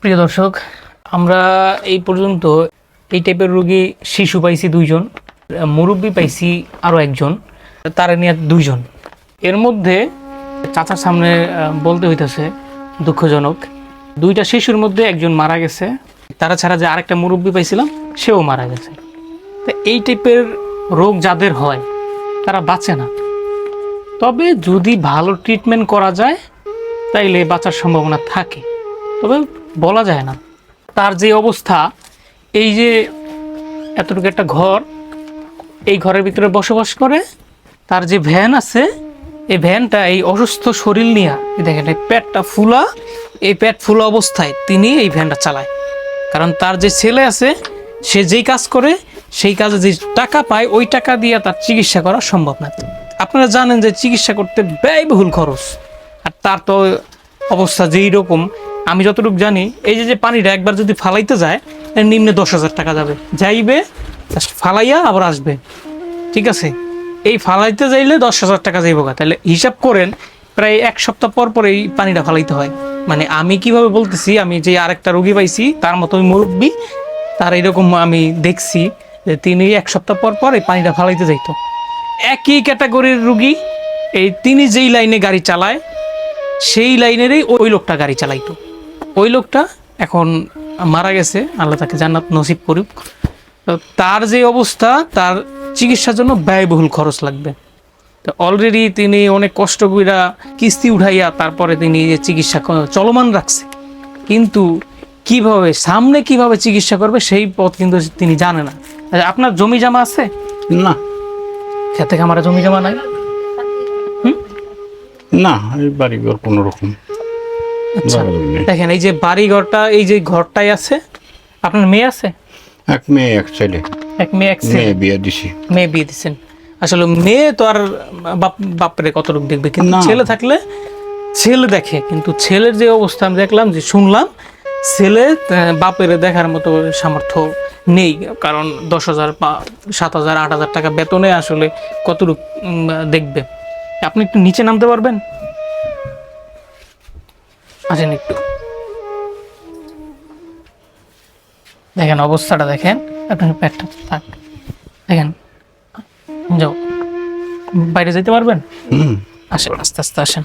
প্রিয় দর্শক, আমরা এই পর্যন্ত এই টাইপের রোগী শিশু পাইছি দুইজন, মুরব্বী পাইছি আরও একজন তারা নিয়ে দুইজন। এর মধ্যে চাচার সামনে বলতে হইতেছে, দুঃখজনক, দুইটা শিশুর মধ্যে একজন মারা গেছে। তারা ছাড়া যে আরেকটা মুরব্বী পাইছিলাম, সেও মারা গেছে। তো এই টাইপের রোগ যাদের হয়, তারা বাঁচে না। তবে যদি ভালো ট্রিটমেন্ট করা যায়, তাইলে বাঁচার সম্ভাবনা থাকে। তবে বলা যায় না। তার যে অবস্থা, এই যে এতটুকু একটা ঘর, এই ঘরের ভিতরে বসবাস করে, তার যে ভ্যান আছে, এই ভ্যানটা এই অসুস্থ শরীর নিয়ে দেখেন, এই পেটটা ফুলা, এই পেট ফুলা অবস্থায় তিনি এই ভ্যানটা চালায়। কারণ তার যে ছেলে আছে, সে যেই কাজ করে, সেই কাজে যে টাকা পায়, ওই টাকা দিয়ে তার চিকিৎসা করা সম্ভব না। আপনারা জানেন যে চিকিৎসা করতে ব্যয়বহুল খরচ। আর তার তো অবস্থা যেই রকম আমি যতটুকু জানি, এই যে পানিটা একবার যদি ফালাইতে যায় নিম্নে দশ হাজার টাকা যাবে। যাইবে ফালাইয়া আবার আসবে। ঠিক আছে? এই ফালাইতে যাইলে দশ হাজার টাকা যাইব গা। তাহলে হিসাব করেন, প্রায় এক সপ্তাহ পর পর এই পানিটা ফালাইতে হয়। মানে আমি কীভাবে বলতেছি, আমি যে আরেকটা রোগী পাইছি, তার মতো মুরব্বী, তার এরকম আমি দেখছি যে তিনি এক সপ্তাহ পর পর এই পানিটা ফালাইতে যাইতো। একই ক্যাটাগরির রুগী, এই তিনি যেই লাইনে গাড়ি চালায়, সেই লাইনেরই ওই লোকটা গাড়ি চালাইতো। ওই লোকটা এখন মারা গেছে আল্লাহ তাকে জান্নাত নসিব করুক। তার যে অবস্থা তার চিকিৎসার জন্য ব্যয়বহুল খরচ লাগবে। তো অলরেডি তিনি অনেক কষ্ট কইরা কিস্তি উঠাইয়া তারপরে তিনি যে চিকিৎসা চলমান রাখছে। কিন্তু কীভাবে সামনে কীভাবে চিকিৎসা করবে সেই পথ কিন্তু তিনি জানে না। আচ্ছা, আপনার জমি জমা আছে? না। খেতে খামারে জমি জমা নাই? না বাড়ি কোনো রকম দেখেন এই যে বাড়ি ঘরটা এই যে ঘরটাই আছে আপনার মেয়ে আছে? এক মেয়ে এক ছেলে। এক মেয়ে এক ছেলে। মেয়ে বিয়ে দিছি। মেয়ে বিয়ে দিচ্ছেন আসলে মেয়ে তো আর বাপ বাপরে কতটুকু দেখবে কিন্তু ছেলে থাকলে ছেলে দেখে কিন্তু ছেলের যে অবস্থা আমি দেখলাম যে শুনলাম ছেলে বাপের দেখার মতো সামর্থ্য নেই কারণ দশ হাজার বা সাত হাজার আট হাজার টাকা বেতনে আসলে কতটুকু দেখবে। আপনি একটু নিচে নামতে পারবেন? আসেন একটু। দেখেন অবস্থাটা দেখেন। আপনার পেটটা থাক। দেখেন যাও বাইরে যেতে পারবেন? আসেন আস্তে আস্তে আসেন।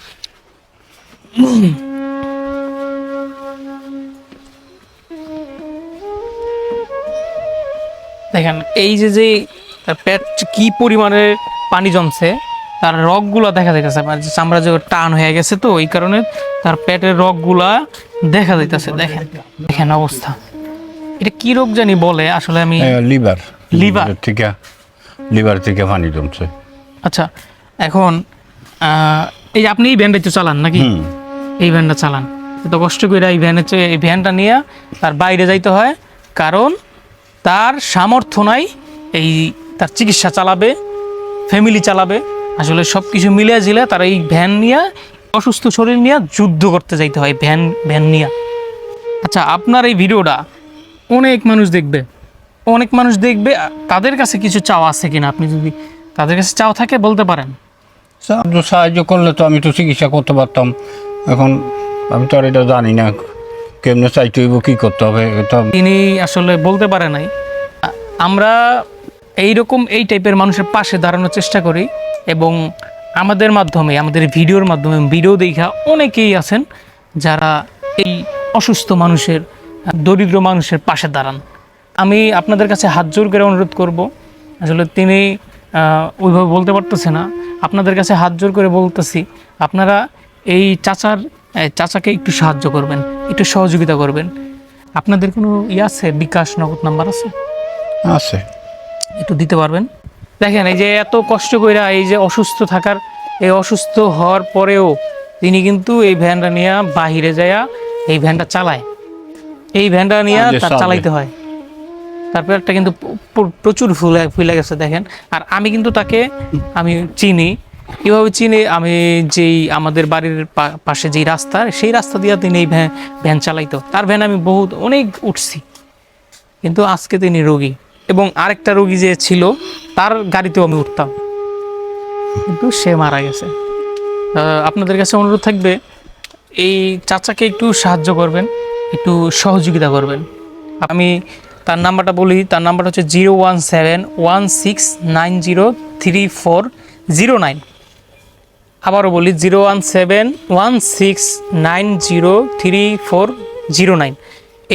দেখেন এই যে যে তার পেট কি পরিমাণে পানি জমছে তার রগগুলো দেখা যাইতেছে মানে চামড়া যে টান হয়ে গেছে তো এই কারণে তার পেটের রগগুলা দেখা যাইতেছে দেখেন দেখেন অবস্থা। এটা কি রোগ জানি বলে আসলে আমি লিভার। লিভার? থেকে লিভার থেকে পানি জমছে। আচ্ছা এখন এই আপনি এই ভ্যানটা তো চালান নাকি? এই ভ্যানটা চালান। এত কষ্ট করে এই ভ্যানে এই ভ্যানটা নিয়ে তার বাইরে যাইতে হয় কারণ তার সামর্থ্য নাই এই তার চিকিৎসা চালাবে ফ্যামিলি চালাবে। আসলে সব কিছু মিলিয়ে জিলে তারা এই ভ্যান নিয়ে অসুস্থ শরীর নিয়ে যুদ্ধ করতে যাইতে হয় ভ্যান ভ্যান নিয়ে। আচ্ছা আপনার এই ভিডিওটা অনেক মানুষ দেখবে। অনেক মানুষ দেখবে তাদের কাছে কিছু চাওয়া আছে কিনা? আপনি যদি তাদের কাছে চাওয়া থাকে বলতে পারেন। সাহায্য সাহায্য করলে তো আমি তো চিকিৎসা করতে পারতাম। এখন আমি তো আর এটা জানি না কেমনে চাইতে হইব কী করতে হবে এটা তিনি আসলে বলতে পারে নাই। আমরা এই রকম এই টাইপের মানুষের পাশে দাঁড়ানোর চেষ্টা করি এবং আমাদের মাধ্যমে, আমাদের ভিডিওর মাধ্যমে, ভিডিও দেখা অনেকেই আছেন যারা এই অসুস্থ মানুষের, দরিদ্র মানুষের পাশে দাঁড়ান। আমি আপনাদের কাছে হাত জোর করে অনুরোধ করব। আসলে তিনি ওইভাবে বলতে পারতেছে না। আপনাদের কাছে হাত জোর করে বলতেছি, আপনারা এই চাচার চাচাকে একটু সাহায্য করবেন, একটু সহযোগিতা করবেন। আপনাদের কোনো ইয়ে আছে? বিকাশ নগদ নাম্বার আছে? আছে। একটু দিতে পারবেন? দেখেন এই যে এত কষ্ট কইরা এই যে অসুস্থ থাকার এই অসুস্থ হওয়ার পরেও তিনি কিন্তু এই ভ্যানটা নিয়ে বাহিরে যায়া এই ভ্যানটা চালায়। এই ভ্যানটা নিয়ে তার চালাইতে হয়। তারপর একটা কিন্তু প্রচুর ফুলে ফুলে গেছে দেখেন। আর আমি কিন্তু তাকে আমি চিনি। কীভাবে চিনি? আমি যেই আমাদের বাড়ির পা- পাশে যেই রাস্তা সেই রাস্তা দিয়ে তিনি এই ভ্যান ভ্যান চালাইতো। তার ভ্যান আমি বহুত অনেক উঠছি। কিন্তু আজকে তিনি রোগী। এবং আরেকটা রোগী যে ছিল, তার গাড়িতেও আমি উঠতাম। কিন্তু সে মারা গেছে। আপনাদের কাছে অনুরোধ থাকবে, এই চাচাকে একটু সাহায্য করবেন, একটু সহযোগিতা করবেন। আমি তার নাম্বারটা বলি, তার নাম্বারটা হচ্ছে zero one seven one six nine zero three four zero nine. আবারও বলি, zero one seven one six nine zero three four zero nine.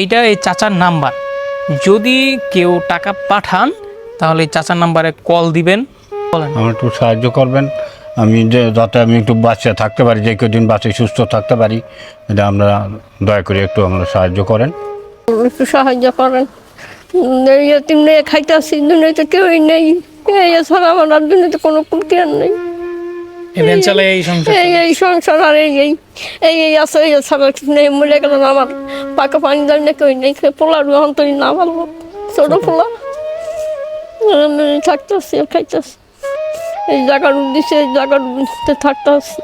এইটা এই চাচার নাম্বার। যদি কেউ টাকা পাঠান তাহলে এই চাচার নাম্বারে কল দিবেন। আমার একটু সাহায্য করবেন। আমি যে যাতে আমি একটু বাচ্চা থাকতে পারি যে কদিন বাচ্চা সুস্থ থাকতে পারি এটা আমরা দয়া করে একটু আমরা সাহায্য করেন। একটু সাহায্য করেন। মেয়ে খাইতেছি দুনিয়াতে কেউই নেই। এই ছাড়া আমার আর দুনিয়াতে কোনো কুটিয়ার নেই। এভেন চালে এই সংসার এই এই সংসার আর এই এই এই এই আছে এই ছাড়া কিছু নেই মরে গেল আমার। পাকা পানি দাম না কেউ নেই পোলা রুহন তো না ভালো ছোট পোলা। থাকতেছি খাইতেছি এই জায়গার উদ্দেশ্যে এই জায়গার উদ্দেশ্যে থাকতেছি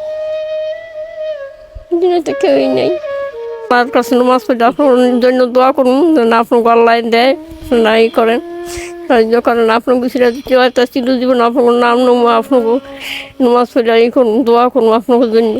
দুনিয়াতে কেউই নেই। আমার কাছে নামাজ পড়ে আপনার জন্য দোয়া করুন যেন আপনাকে আল্লাহ দেয় নাই করেন। সাহায্য আপনার গুছিয়ে দিতে চির জীবন আপনার নাম নমো আপনাকে নমাজ ফেলে ই করুন দোয়া জন্য।